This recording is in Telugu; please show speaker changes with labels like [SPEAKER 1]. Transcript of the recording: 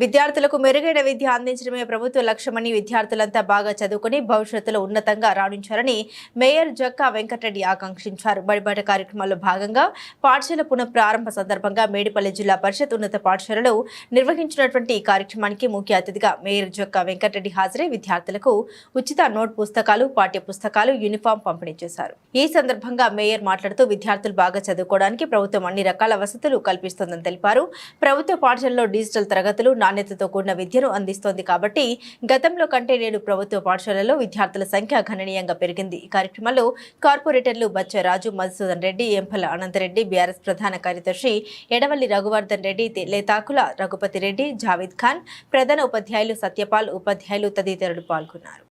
[SPEAKER 1] విద్యార్థులకు మెరుగైన విద్య అందించడమే ప్రభుత్వ లక్ష్యమని విద్యార్థులంతా బాగా చదువుకుని భవిష్యత్తులో ఉన్నతంగా రాణించాలని మేయర్ జక్కా వెంకటరెడ్డి ఆకాంక్షించారు. బడిబాట కార్యక్రమాల్లో భాగంగా పాఠశాల పునః ప్రారంభ సందర్భంగా మేడిపల్లి జిల్లా పరిషత్ ఉన్నత పాఠశాలలో నిర్వహించినటువంటి ఈ కార్యక్రమానికి ముఖ్య అతిథిగా మేయర్ జక్కా వెంకటరెడ్డి హాజరై విద్యార్థులకు ఉచిత నోట్ పుస్తకాలు పాఠ్య పుస్తకాలు యూనిఫామ్ పంపిణీ చేశారు. ఈ సందర్భంగా మేయర్ మాట్లాడుతూ విద్యార్థులు బాగా చదువుకోవడానికి ప్రభుత్వం అన్ని రకాల వసతులు కల్పిస్తోందని తెలిపారు. ప్రభుత్వ పాఠశాలలో డిజిటల్ తరగతులు నాణ్యతతో కూడిన విద్యను అందిస్తోంది కాబట్టి గతంలో కంటే నేడు ప్రభుత్వ పాఠశాలలో విద్యార్థుల సంఖ్య గణనీయంగా పెరిగింది. ఈ కార్యక్రమంలో కార్పొరేటర్లు బచ్చరాజు మధుసూదన్ రెడ్డి ఎంపల అనంతరెడ్డి బీఆర్ఎస్ ప్రధాన కార్యదర్శి ఎడవల్లి రఘువర్ధన్ రెడ్డి లేతాకుల రఘుపతి రెడ్డి జావేద్ ఖాన్ ప్రధాన ఉపాధ్యాయులు సత్యపాల్ ఉపాధ్యాయులు తదితరులు పాల్గొన్నారు.